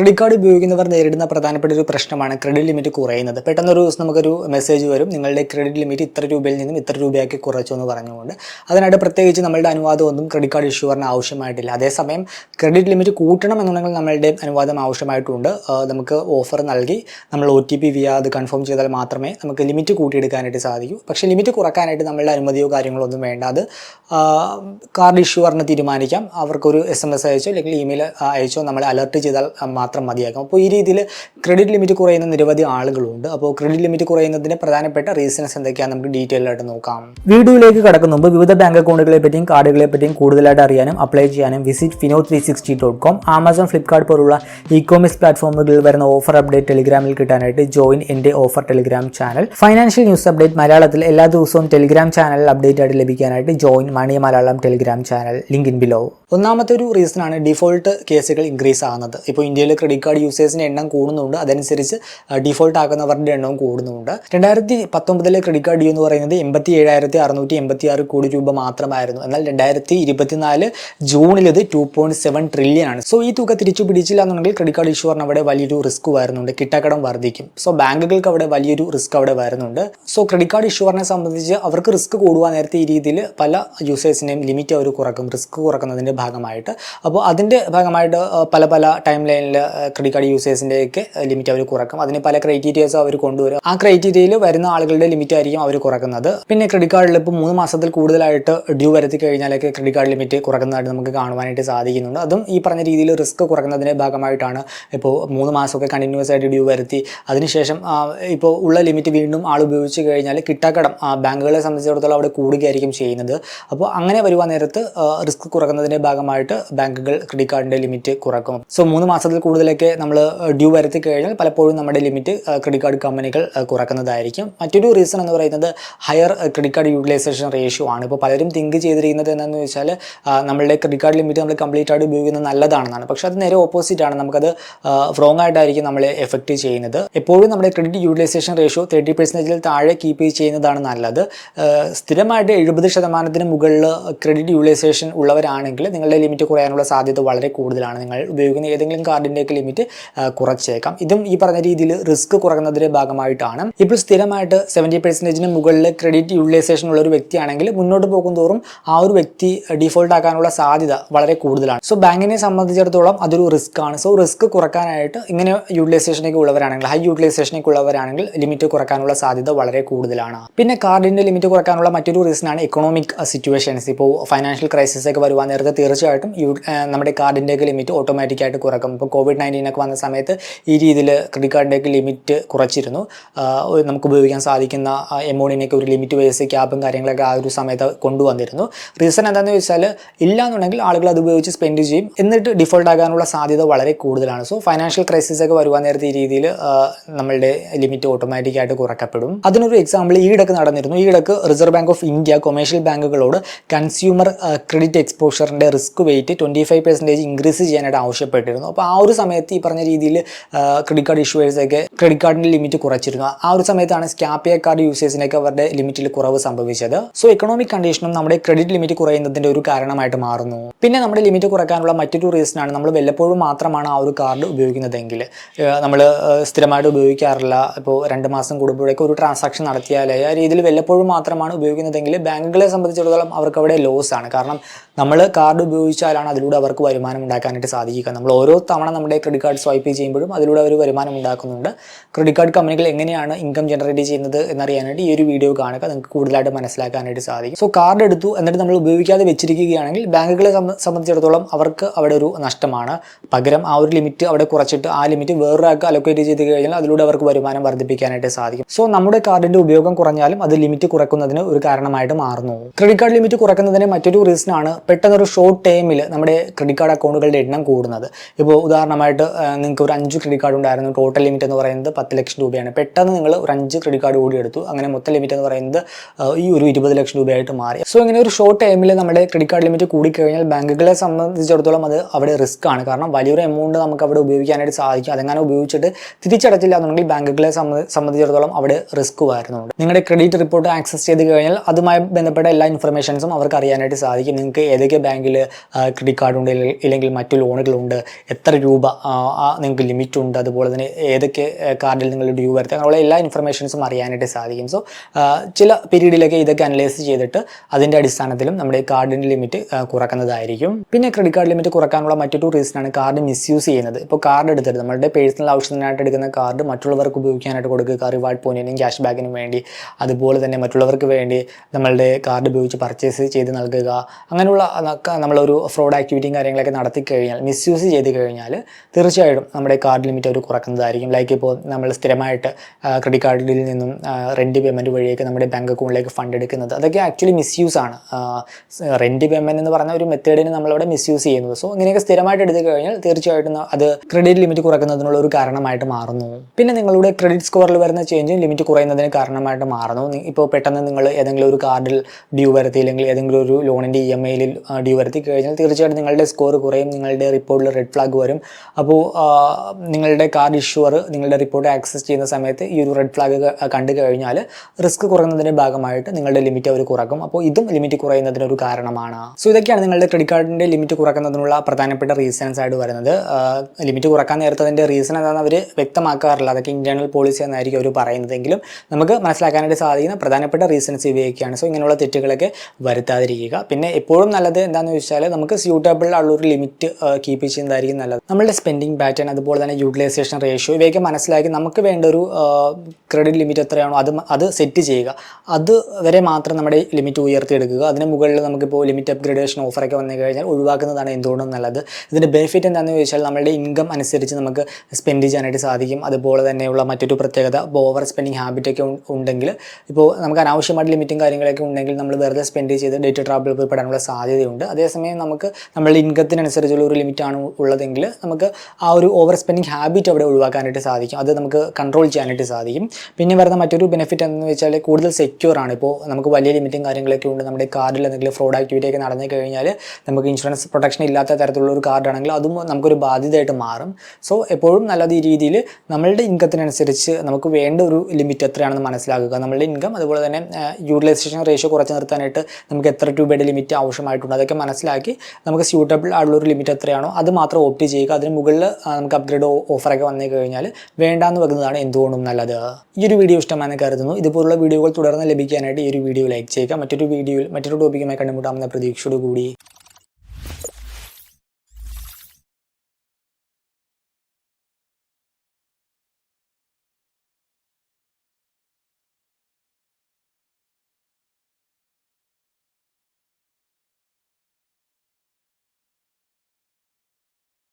Credit card ഉപയോഗിക്കുന്നവർ നേരിടുന്ന പ്രധാനപ്പെട്ട ഒരു പ്രശ്നമാണ് ക്രെഡിറ്റ് ലിമിറ്റ് കുറയുന്നത്. പെട്ടെന്ന് ഒരു ദിവസം നമുക്കൊരു മെസ്സേജ് വരും നിങ്ങളുടെ ക്രെഡിറ്റ് ലിമിറ്റ് ഇത്ര രൂപയിൽ നിന്നും ഇത്ര രൂപയാക്കി കുറച്ചു എന്ന് പറഞ്ഞുകൊണ്ട്. അതിനായിട്ട് പ്രത്യേകിച്ച് നമ്മളുടെ അനുവാദമൊന്നും ക്രെഡിറ്റ് കാർഡ് ഇഷ്യൂവറിന് ആവശ്യമായിട്ടില്ല. അതേസമയം ക്രെഡിറ്റ് ലിമിറ്റ് കൂട്ടണം എന്നുണ്ടെങ്കിൽ നമ്മളുടെ അനുവാദം ആവശ്യമായിട്ടുണ്ട്. നമുക്ക് ഓഫർ നൽകി നമ്മൾ ഒ ടി പി വിയ അത് കൺഫേം ചെയ്താൽ മാത്രമേ നമുക്ക് ലിമിറ്റ് കൂട്ടിയെടുക്കാനായിട്ട് സാധിക്കൂ. പക്ഷേ ലിമിറ്റ് കുറക്കാനായിട്ട് നമ്മളുടെ അനുമതിയോ കാര്യങ്ങളോ ഒന്നും വേണ്ട. അത് കാർഡ് കാർഡ് പറഞ്ഞ് തീരുമാനിക്കാം. അവർക്കൊരു എസ് എം എസ് അയച്ചോ അല്ലെങ്കിൽ ഇമെയിൽ അയച്ചോ നമ്മൾ അലർട്ട് ചെയ്താൽ മതിയാകും അപ്പോൾ ഈ രീതിയിൽ ക്രെഡിറ്റ് ലിമിറ്റ് കുറയുന്ന നിരവധി ആളുകളുണ്ട്. അപ്പോൾ ക്രെഡിറ്റ് ലിമിറ്റ് കുറയുന്നതിന് പ്രധാനപ്പെട്ട റീസൺസ് എന്തൊക്കെയാണ് നമുക്ക് ഡീറ്റെയിൽ ആയിട്ട് നോക്കാം. വീഡിയോയിലേക്ക് കടക്കുന്ന മുമ്പ് വിവിധ ബാങ്ക് അക്കൗണ്ടുകളെ പറ്റിയും കാർഡുകളെ പറ്റിയും കൂടുതലായിട്ട് അറിയാനും അപ്ലൈ ചെയ്യാനും visit Fino three sixty dot com Amazon Flipkart പോലുള്ള ഇ കോമേഴ്സ് പ്ലാറ്റ്ഫോമുകളിൽ വരുന്ന ഓഫർ അപ്ഡേറ്റ് ടെലിഗ്രാമിൽ കിട്ടാനായിട്ട് ജോയിൻ എന്റെ offer Telegram channel financial news update മലയാളത്തിൽ എല്ലാ ദിവസവും ടെലിഗ്രാം ചാനലിൽ അപ്ഡേറ്റ് ആയിട്ട് ലഭിക്കാനായിട്ട് join money Malayalam Telegram channel link in below ഒന്നാമത്തെ ഒരു റീസൺ ആണ് ഡിഫോൾട്ട് കേസുകൾ ഇൻക്രീസ് ആകുന്നത്. ഇപ്പോൾ ഇന്ത്യയിൽ ക്രെഡിറ്റ് കാർഡ് യൂസേഴ്സിന്റെ എണ്ണം കൂടുന്നുണ്ട്. അതനുസരിച്ച് ഡിഫോൾട്ട് ആക്കുന്നവരുടെ എണ്ണവും കൂടുന്നുണ്ട്. രണ്ടായിരത്തി പത്തൊമ്പതിലെ ക്രെഡിറ്റ് കാർഡ് ഡ്യൂ എന്ന് പറയുന്നത് എൺപത്തി ഏഴായിരത്തി അറുന്നൂറ്റി എൺപത്തി ആറ് കോടി രൂപ മാത്രമായിരുന്നു. എന്നാൽ രണ്ടായിരത്തി ഇരുപത്തിനാല് ജൂണിൽ ഇത് ടു പോയിന്റ് സെവൻ ട്രില്യൺ ആണ്. സോ ഈ തുക തിരിച്ചു പിടിച്ചില്ല എന്നുണ്ടെങ്കിൽ ക്രെഡിറ്റ് കാർഡ് ഇഷ്യൂറിന് അവിടെ വലിയൊരു റിസ്ക് വരുന്നുണ്ട്. കിട്ടാക്കടം വർദ്ധിക്കും. സോ ബാങ്കുകൾക്ക് അവിടെ വലിയൊരു റിസ്ക് അവിടെ വരുന്നുണ്ട്. സോ ക്രെഡിറ്റ് കാർഡ് ഇഷ്യൂറിനെ സംബന്ധിച്ച് അവർക്ക് റിസ്ക് കൂടുവാൻ നേരത്തെ ഈ രീതിയിൽ പല യൂസേഴ്സിനെയും ലിമിറ്റ് അവർ കുറക്കും. റിസ്ക് കുറക്കുന്നതിന്റെ ഭാഗമായിട്ട്. അപ്പോൾ അതിന്റെ ഭാഗമായിട്ട് പല പല ടൈം ലൈനിൽ ക്രെഡിറ്റ് കാർഡ് യൂസേഴ്സിന്റെയൊക്കെ ലിമിറ്റ് അവർ കുറക്കും. അതിന് പല ക്രൈറ്റീരിയസ് അവർ കൊണ്ടുവരും. ആ ക്രൈറ്റീരിയയിൽ വരുന്ന ആളുകളുടെ ലിമിറ്റ് ആയിരിക്കും അവർ കുറക്കുന്നത്. പിന്നെ ക്രെഡിറ്റ് കാർഡിൽ ഇപ്പോൾ മൂന്ന് മാസത്തിൽ കൂടുതലായിട്ട് ഡ്യൂ വരുത്തി കഴിഞ്ഞാലൊക്കെ ക്രെഡിറ്റ് കാർഡ് ലിമിറ്റ് കുറക്കുന്നതായിട്ട് നമുക്ക് കാണുവാനായിട്ട് സാധിക്കുന്നുണ്ട്. അതും ഈ പറഞ്ഞ രീതിയിൽ റിസ്ക് കുറക്കുന്നതിന്റെ ഭാഗമായിട്ടാണ് ഇപ്പോൾ മൂന്ന് മാസമൊക്കെ കണ്ടിന്യൂസ് ആയിട്ട് ഡ്യൂ വരുത്തി. അതിനുശേഷം ഇപ്പോൾ ഉള്ള ലിമിറ്റ് വീണ്ടും ആൾ ഉപയോഗിച്ച് കഴിഞ്ഞാൽ കിട്ടാക്കടം ബാങ്കുകളെ സംബന്ധിച്ചിടത്തോളം അവിടെ കൂടുകയായിരിക്കും ചെയ്യുന്നത്. അപ്പോൾ അങ്ങനെ വരുവാൻ നേരത്ത് റിസ്ക് കുറക്കുന്നതിന്റെ ഭാഗമായിട്ട് ബാങ്കുകൾ ക്രെഡിറ്റ് കാർഡിന്റെ ലിമിറ്റ് കുറക്കും. സോ മൂന്ന് മാസത്തിൽ കൂടുതലൊക്കെ നമ്മൾ ഡ്യൂ വരുത്തി കഴിഞ്ഞാൽ പലപ്പോഴും നമ്മുടെ ലിമിറ്റ് ക്രെഡിറ്റ് കാർഡ് കമ്പനികൾ കുറക്കുന്നതായിരിക്കും. മറ്റൊരു റീസൺ എന്ന് പറയുന്നത് higher credit card utilisation ratio ആണ്. ഇപ്പോൾ പലരും തിങ്ക് ചെയ്തിരിക്കുന്നത് എന്താണെന്ന് വെച്ചാൽ നമ്മളുടെ ക്രെഡിറ്റ് കാർഡ് ലിമിറ്റ് നമ്മൾ കംപ്ലീറ്റ് ആയിട്ട് ഉപയോഗിക്കുന്നത് നല്ലതാണെന്നാണ്. പക്ഷെ അത് നേരെ ഓപ്പോസിറ്റ് ആണ്. നമുക്കത് റോങ് ആയിട്ടായിരിക്കും നമ്മളെ എഫക്റ്റ് ചെയ്യുന്നത്. എപ്പോഴും നമ്മുടെ ക്രെഡിറ്റ് യൂട്ടിലൈസേഷൻ റേഷ്യോ തേർട്ടി പെർസെന്റേജിൽ താഴെ കീപ്പ് ചെയ്യുന്നതാണ് നല്ലത്. സ്ഥിരമായിട്ട് എഴുപത് ശതമാനത്തിന് മുകളിൽ ക്രെഡിറ്റ് യൂട്ടിലൈസേഷൻ ഉള്ളവരാണെങ്കിൽ നിങ്ങളുടെ ലിമിറ്റ് കുറയാനുള്ള സാധ്യത വളരെ കൂടുതലാണ്. നിങ്ങൾ ഉപയോഗിക്കുന്ന ഏതെങ്കിലും കാർഡിന്റെയൊക്കെ ലിമിറ്റ് കുറച്ചേക്കാം. ഇതും ഈ പറഞ്ഞ രീതിയിൽ റിസ്ക് കുറക്കുന്നതിന്റെ ഭാഗമായിട്ടാണ്. ഇപ്പോൾ സ്ഥിരമായിട്ട് സെവന്റി പെർസെന്റേജിന് മുകളിൽ ക്രെഡിറ്റ് യൂട്ടിലൈസേഷൻ ഉള്ള ഒരു വ്യക്തിയാണെങ്കിൽ മുന്നോട്ട് പോകും തോറും ആ ഒരു വ്യക്തി ഡിഫോൾട്ട് ആക്കാനുള്ള സാധ്യത വളരെ കൂടുതലാണ്. സോ ബാങ്കിനെ സംബന്ധിച്ചിടത്തോളം അതൊരു റിസ്ക് ആണ്. സോ റിസ്ക് കുറക്കാനായിട്ട് ഇങ്ങനെ യൂട്ടിലൈസേഷനൊക്കെ ഉള്ളവരാണെങ്കിൽ ഹൈ യൂട്ടിലൈസേഷനൊക്കെ ഉള്ളവരാണെങ്കിൽ ലിമിറ്റ് കുറക്കാനുള്ള സാധ്യത വളരെ കൂടുതലാണ്. പിന്നെ കാർഡിന്റെ ലിമിറ്റ് കുറക്കാനുള്ള മറ്റൊരു റീസൺ ആണ് എക്കണോമിക് സിറ്റുവേഷൻസ് ഇപ്പോൾ ഫൈനാൻഷ്യൽ ക്രൈസിസ് ഒക്കെ വരുവാൻ നേരത്തെ തീർച്ചയായിട്ടും യു നമ്മുടെ കാർഡിന്റെയൊക്കെ ലിമിറ്റ് ഓട്ടോമാറ്റിക്കായിട്ട് കുറക്കും. ഇപ്പോൾ കോവിഡ് നയന്റീൻ ഒക്കെ വന്ന സമയത്ത് ഈ രീതിയിൽ ക്രെഡിറ്റ് കാർഡിന്റെയൊക്കെ ലിമിറ്റ് കുറച്ചിരുന്നു. നമുക്ക് ഉപയോഗിക്കാൻ സാധിക്കുന്ന എമൗണ്ടിനൊക്കെ ഒരു ലിമിറ്റ് വയസ്സ് ക്യാബും കാര്യങ്ങളൊക്കെ ആ ഒരു സമയത്ത് കൊണ്ടുവന്നിരുന്നു. റീസൺ എന്താണെന്ന് വെച്ചാൽ ഇല്ല എന്നുണ്ടെങ്കിൽ ആളുകൾ അത് ഉപയോഗിച്ച് സ്പെൻഡ് ചെയ്യും. എന്നിട്ട് ഡിഫോൾട്ട് ആകാനുള്ള സാധ്യത വളരെ കൂടുതലാണ്. സോ ഫൈനാൻഷ്യൽ ക്രൈസിസ് ഒക്കെ വരുവാൻ നേരത്തെ ഈ രീതിയിൽ നമ്മളുടെ ലിമിറ്റ് ഓട്ടോമാറ്റിക്കായിട്ട് കുറക്കപ്പെടും അതിനൊരു എക്സാമ്പിൾ ഈ ഇടയ്ക്ക് നടന്നിരുന്നു. ഈ ഇടയ്ക്ക് Reserve Bank of India commercial ബാങ്കുകളോട് consumer credit എക്സ്പോഷറിന്റെ risk weight twenty five percentage increase ചെയ്യാനായിട്ട് ആവശ്യപ്പെട്ടിരുന്നു. അപ്പോൾ ആ ഒരു സമയത്ത് ഈ പറഞ്ഞ രീതിയിൽ ക്രെഡിറ്റ് കാർഡ് ഇഷ്യൂവേഴ്സൊക്കെ ക്രെഡിറ്റ് കാർഡിന്റെ ലിമിറ്റ് കുറച്ചിരുന്നു. ആ ഒരു സമയത്താണ് സ്കാപ്പിയ കാർഡ് യൂസേഴ്സിനൊക്കെ അവരുടെ ലിമിറ്റിൽ കുറവ് സംഭവിച്ചത്. സോ എക്കണോമിക് കണ്ടീഷനും നമ്മുടെ ക്രെഡിറ്റ് ലിമിറ്റ് കുറയുന്നതിന്റെ ഒരു കാരണമായിട്ട് മാറുന്നു. പിന്നെ നമ്മുടെ ലിമിറ്റ് കുറയ്ക്കാനുള്ള മറ്റൊരു റീസണാണ് നമ്മൾ വല്ലപ്പോഴും മാത്രമാണ് ആ ഒരു കാർഡ് ഉപയോഗിക്കുന്നതെങ്കിൽ. നമ്മൾ സ്ഥിരമായിട്ട് ഉപയോഗിക്കാറില്ല. ഇപ്പോൾ രണ്ട് മാസം കൂടുമ്പോഴേക്കും ഒരു ട്രാൻസാക്ഷൻ നടത്തിയാലേ ആ രീതിയിൽ വല്ലപ്പോഴും മാത്രമാണ് ഉപയോഗിക്കുന്നതെങ്കിൽ ബാങ്കുകളെ സംബന്ധിച്ചിടത്തോളം അവർക്ക് അവിടെ ലോസ് ആണ്. കാരണം നമ്മൾ കാർഡ് ഉപയോഗിച്ചാലാണ് അതിലൂടെ അവർക്ക് വരുമാനം ഉണ്ടാക്കാനായിട്ട് സാധിക്കുക. നമ്മൾ ഓരോ തവണ നമ്മുടെ ക്രെഡിറ്റ് കാർഡ് സ്വൈപ്പ് ചെയ്യുമ്പോഴും അതിലൂടെ അവർ വരുമാനം ഉണ്ടാക്കുന്നുണ്ട്. ക്രെഡിറ്റ് കാർഡ് കമ്പനികൾ എങ്ങനെയാണ് ഇൻകം ജനറേറ്റ് ചെയ്യുന്നത് എന്നറിയാനായിട്ട് ഈ ഒരു വീഡിയോ കാണുക. നിങ്ങൾക്ക് കൂടുതലായിട്ട് മനസ്സിലാക്കാനായിട്ട് സാധിക്കും. സോ കാർഡ് എടുത്തു എന്നിട്ട് നമ്മൾ ഉപയോഗിക്കാതെ വെച്ചിരിക്കുകയാണെങ്കിൽ ബാങ്കുകളെ സംബന്ധിച്ചിടത്തോളം അവർക്ക് അവിടെ ഒരു നഷ്ടമാണ്. പകരം ആ ഒരു ലിമിറ്റ് അവിടെ കുറച്ചിട്ട് ആ ലിമിറ്റ് വേറൊരാൾക്ക് അലോക്കേറ്റ് ചെയ്ത് കഴിഞ്ഞാൽ അതിലൂടെ അവർക്ക് വരുമാനം വർദ്ധിപ്പിക്കാനായിട്ട് സാധിക്കും. സോ നമ്മുടെ കാർഡിന്റെ ഉപയോഗം കുറഞ്ഞാലും അത് ലിമിറ്റ് കുറയ്ക്കുന്നതിന് ഒരു കാരണമായിട്ട് മാറുന്നു. ക്രെഡിറ്റ് കാർഡ് ലിമിറ്റ് കുറയ്ക്കുന്നതിന് മറ്റൊരു റീസൺ ആണ് പെട്ടെന്ന് ഒരു ഷോർട്ട് ടൈമിൽ നമ്മുടെ ക്രെഡിറ്റ് കാർഡ് അക്കൗണ്ടുകളുടെ എണ്ണം കൂടുന്നത്. ഇപ്പോൾ ഉദാഹരണമായിട്ട് നിങ്ങൾക്ക് ഒരു അഞ്ച് ക്രെഡിറ്റ് കാർഡ് ഉണ്ടായിരുന്നു. ടോട്ടൽ ലിമിറ്റ് എന്ന് പറയുന്നത് പത്ത് ലക്ഷം രൂപയാണ്. പെട്ടെന്ന് നിങ്ങൾ ഒരു അഞ്ച് ക്രെഡിറ്റ് കാർഡ് കൂടി എടുത്തു. അങ്ങനെ മൊത്തം ലിമിറ്റ് എന്ന് പറയുന്നത് ഈ ഒരു ഇരുപത് ലക്ഷം രൂപയായിട്ട് മാറി. സോ ഇങ്ങനെ ഒരു ഷോർട്ട് ടൈമിൽ നമ്മുടെ ക്രെഡിറ്റ് കാർഡ് ലിമിറ്റ് കൂടിക്കഴിഞ്ഞാൽ ബാങ്കുകളെ സംബന്ധിച്ചിടത്തോളം അത് അവിടെ റിസ്ക് ആണ്. കാരണം വലിയൊരു എമൗണ്ട് നമുക്ക് അവിടെ ഉപയോഗിക്കാനായിട്ട് സാധിക്കും. അതെങ്ങനെ ഉപയോഗിച്ചിട്ട് തിരിച്ചടച്ചില്ല എന്നുണ്ടെങ്കിൽ ബാങ്കുകളെ സംബന്ധിച്ചിടത്തോളം അവിടെ റിസ്ക് വരുന്നുണ്ട്. നിങ്ങളുടെ ക്രെഡിറ്റ് റിപ്പോർട്ട് ആക്സസ് ചെയ്ത് കഴിഞ്ഞാൽ അതുമായി ബന്ധപ്പെട്ട എല്ലാ ഇൻഫർമേഷൻസും അവർക്ക് അറിയാനായിട്ട് സാധിക്കും. നിങ്ങൾക്ക് ഏതൊക്കെ ബാങ്കിൽ ക്രെഡിറ്റ് കാർഡ് ഉണ്ട് ഇല്ല- ഇല്ലെങ്കിൽ മറ്റു ലോണുകളുണ്ട് എത്ര രൂപ നിങ്ങൾക്ക് ലിമിറ്റ് ഉണ്ട് അതുപോലെ തന്നെ ഏതൊക്കെ കാർഡിൽ നിങ്ങൾ ഡ്യൂ വരുത്തുക അങ്ങനെയുള്ള എല്ലാ ഇൻഫർമേഷൻസും അറിയാനായിട്ട് സാധിക്കും. സോ ചില പീരീഡിലൊക്കെ ഇതൊക്കെ അനലൈസ് ചെയ്തിട്ട് അതിന്റെ അടിസ്ഥാനത്തിലും നമ്മുടെ കാർഡിന്റെ ലിമിറ്റ് കുറക്കുന്നതായിരിക്കും. പിന്നെ ക്രെഡിറ്റ് കാർഡ് ലിമിറ്റ് കുറക്കാനുള്ള മറ്റൊരു റീസണാണ് കാർഡ് മിസ്യൂസ് ചെയ്യുന്നത്. ഇപ്പോൾ കാർഡ് എടുത്തിട്ട് നമ്മുടെ പേഴ്സണൽ ആവശ്യത്തിനായിട്ട് എടുക്കുന്ന കാർഡ് മറ്റുള്ളവർക്ക് ഉപയോഗിക്കാനായിട്ട് കൊടുക്കുക റിവാർഡ് പോയിന്റിനും ക്യാഷ് ബാക്കിനും വേണ്ടി അതുപോലെ തന്നെ മറ്റുള്ളവർക്ക് വേണ്ടി നമ്മളുടെ കാർഡ് ഉപയോഗിച്ച് പർച്ചേസ് ചെയ്ത് നൽകുക അങ്ങനെയുള്ള അതൊക്കെ നമ്മളൊരു ഫ്രോഡ് ആക്ടിവിറ്റിയും കാര്യങ്ങളൊക്കെ നടത്തി കഴിഞ്ഞാൽ മിസ്യൂസ് ചെയ്ത് കഴിഞ്ഞാൽ തീർച്ചയായിട്ടും നമ്മുടെ കാർഡ് ലിമിറ്റ് അവർ കുറക്കുന്നതായിരിക്കും. ലൈക്ക് ഇപ്പോൾ നമ്മൾ സ്ഥിരമായിട്ട് ക്രെഡിറ്റ് കാർഡിൽ നിന്നും റെന്റ് പേയ്മെന്റ് വഴിയൊക്കെ നമ്മുടെ ബാങ്ക് അക്കൗണ്ടിലേക്ക് ഫണ്ട് എടുക്കുന്നത് അതൊക്കെ ആക്ച്വലി മിസ്യൂസ് ആണ്. റെന്റ് പേയ്മെന്റ് എന്ന് പറഞ്ഞ ഒരു മെത്തേഡിന് നമ്മളവിടെ മിസ്യൂസ് ചെയ്യുന്നത്. സോ ഇങ്ങനെയൊക്കെ സ്ഥിരമായിട്ട് എടുത്തു കഴിഞ്ഞാൽ തീർച്ചയായിട്ടും അത് ക്രെഡിറ്റ് ലിമിറ്റ് കുറക്കുന്നതിനുള്ള ഒരു കാരണമായിട്ട് മാറുന്നു. പിന്നെ നിങ്ങളുടെ ക്രെഡിറ്റ് സ്കോറിൽ വരുന്ന ചേഞ്ചും ലിമിറ്റ് കുറയുന്നതിന് കാരണമായിട്ട് മാറുന്നു. ഇപ്പോൾ പെട്ടെന്ന് നിങ്ങൾ ഏതെങ്കിലും ഒരു കാർഡിൽ ഡ്യൂ വരത്തി അല്ലെങ്കിൽ ഏതെങ്കിലും ഒരു ലോണിന്റെ ഇ എം ഐയിൽ ഡ്യൂ വരുത്തി കഴിഞ്ഞാൽ തീർച്ചയായിട്ടും നിങ്ങളുടെ സ്കോർ കുറയും നിങ്ങളുടെ റിപ്പോർട്ടിൽ റെഡ് ഫ്ലാഗ് വരും. അപ്പോൾ നിങ്ങളുടെ കാർഡ് ഇഷ്യൂവർ നിങ്ങളുടെ റിപ്പോർട്ട് ആക്സസ് ചെയ്യുന്ന സമയത്ത് ഈ ഒരു റെഡ് ഫ്ലാഗ് കണ്ടു കഴിഞ്ഞാൽ റിസ്ക് കുറയുന്നതിന്റെ ഭാഗമായിട്ട് നിങ്ങളുടെ ലിമിറ്റ് അവർ കുറക്കും. അപ്പോൾ ഇതും ലിമിറ്റ് കുറയുന്നതിനൊരു കാരണമാണ്. സോ ഇതൊക്കെയാണ് നിങ്ങളുടെ ക്രെഡിറ്റ് കാർഡിന്റെ ലിമിറ്റ് കുറക്കുന്നതിനുള്ള പ്രധാനപ്പെട്ട റീസൺസ് ആയിട്ട് വരുന്നത്. ലിമിറ്റ് കുറയ്ക്കാൻ നേരത്തതിന്റെ റീസൺ എന്താണെന്ന് അവർ വ്യക്തമാക്കാറില്ല. അതൊക്കെ ഇന്റേർണൽ പോളിസി എന്നായിരിക്കും അവർ പറയുന്നതെങ്കിലും നമുക്ക് മനസ്സിലാക്കാനായിട്ട് സാധിക്കുന്ന പ്രധാനപ്പെട്ട റീസൺസ് ഇവയൊക്കെയാണ്. സോ ഇങ്ങനെയുള്ള തെറ്റുകളൊക്കെ വരുത്താതിരിക്കുക. പിന്നെ എപ്പോഴും നല്ലത് എന്താണെന്ന് വെച്ചാൽ നമുക്ക് സ്യൂട്ടബിൾ ഉള്ള ഒരു ലിമിറ്റ് കീപ്പ് ചെയ്യുന്നതായിരിക്കും നല്ലത്. നമ്മളുടെ സ്പെൻഡിങ് പാറ്റേൺ അതുപോലെ തന്നെ യൂട്ടിലൈസേഷൻ റേഷ്യോ ഇവയൊക്കെ മനസ്സിലാക്കി നമുക്ക് വേണ്ട ഒരു ക്രെഡിറ്റ് ലിമിറ്റ് എത്രയാണോ അത് അത് സെറ്റ് ചെയ്യുക. അത് വരെ മാത്രം നമ്മുടെ ലിമിറ്റ് ഉയർത്തിയെടുക്കുക. അതിന് മുകളിൽ നമുക്കിപ്പോൾ ലിമിറ്റ് അപ്ഗ്രേഡേഷൻ ഓഫറൊക്കെ വന്നു കഴിഞ്ഞാൽ ഒഴിവാക്കുന്നതാണ് എന്തുകൊണ്ടും നല്ലത്. ഇതിന്റെ ബെനിഫിറ്റ് എന്താണെന്ന് വെച്ചാൽ നമ്മുടെ ഇൻകം അനുസരിച്ച് നമുക്ക് സ്പെൻഡ് ചെയ്യാനായിട്ട് സാധിക്കും. അതുപോലെ തന്നെയുള്ള മറ്റൊരു പ്രത്യേകത ഇപ്പോൾ ഓവർ സ്പെൻഡിങ് ഹാബിറ്റൊക്കെ ഉണ്ടെങ്കിൽ ഇപ്പോൾ നമുക്ക് അനാവശ്യമായിട്ട് ലിമിറ്റും കാര്യങ്ങളൊക്കെ ഉണ്ടെങ്കിൽ നമ്മൾ വെറുതെ സ്പെൻഡ് ചെയ്ത് ഡേറ്റ് ട്രാവൽ പോയി പെടാനുള്ള സാധ്യതയുണ്ട്. അതേസമയം നമുക്ക് നമ്മളുടെ ഇൻകത്തിനനുസരിച്ചുള്ള ഒരു ലിമിറ്റാണ് ഉള്ളതെങ്കിൽ നമുക്ക് ആ ഒരു ഓവർ സ്പെൻഡിങ് ഹാബിറ്റ് അവിടെ ഒഴിവാക്കാനായിട്ട് സാധിക്കും. അത് നമുക്ക് കൺട്രോൾ ചെയ്യാനായിട്ട് സാധിക്കും. പിന്നെ വരുന്ന മറ്റൊരു ബെനിഫിറ്റ് എന്ന് വെച്ചാൽ കൂടുതൽ സെക്യൂർ ആണ്. ഇപ്പോൾ നമുക്ക് വലിയ ലിമിറ്റും കാര്യങ്ങളൊക്കെ ഉണ്ട്. നമ്മുടെ കാർഡിൽ എന്തെങ്കിലും ഫ്രോഡ് ആക്ടിവിറ്റി ഒക്കെ നടന്നു കഴിഞ്ഞാൽ നമുക്ക് ഇൻഷുറൻസ് പ്രൊട്ടക്ഷൻ ഇല്ലാത്ത തരത്തിലുള്ള ഒരു കാർഡാണെങ്കിൽ അതും നമുക്കൊരു ബാധ്യതയായിട്ട് മാറും. സോ എപ്പോഴും നല്ല രീതിയിൽ നമ്മളുടെ ഇൻകത്തിനനുസരിച്ച് നമുക്ക് വേണ്ട ഒരു ലിമിറ്റ് എത്രയാണെന്ന് മനസ്സിലാക്കുക. നമ്മളുടെ ഇൻകം അതുപോലെ തന്നെ യൂട്ടിലൈസേഷൻ റേഷ്യോ കുറച്ച് നിർത്താനായിട്ട് നമുക്ക് എത്ര രൂപയുടെ ലിമിറ്റ് ആവശ്യമായിട്ടുണ്ട് അതൊക്കെ മനസ്സിലാക്കി നമുക്ക് സ്യൂട്ടബിൾ ആയിട്ടുള്ള ഒരു ലിമിറ്റ് എത്രയാണോ അത് മാത്രം ഓപ്റ്റ് ചെയ്യുക. അതിന് മുകളിൽ നമുക്ക് അപ്ഗ്രേഡ് ഓഫറൊക്കെ വന്നു കഴിഞ്ഞാൽ വേണ്ടാന്ന് വെക്കുന്നതാണ് എന്തുകൊണ്ടും നല്ലത്. ഈ ഒരു വീഡിയോ ഇഷ്ടമാണെന്ന് കരുതുന്നു. ഇതുപോലുള്ള വീഡിയോകൾ തുടർന്ന് ലഭിക്കാനായിട്ട് ഈ ഒരു വീഡിയോ ലൈക്ക് ചെയ്യുക. മറ്റൊരു വീഡിയോയിൽ മറ്റൊരു ടോപ്പിക്കുമായി കണ്ടുമുട്ടാമെന്ന പ്രതീക്ഷയോടുകൂടി.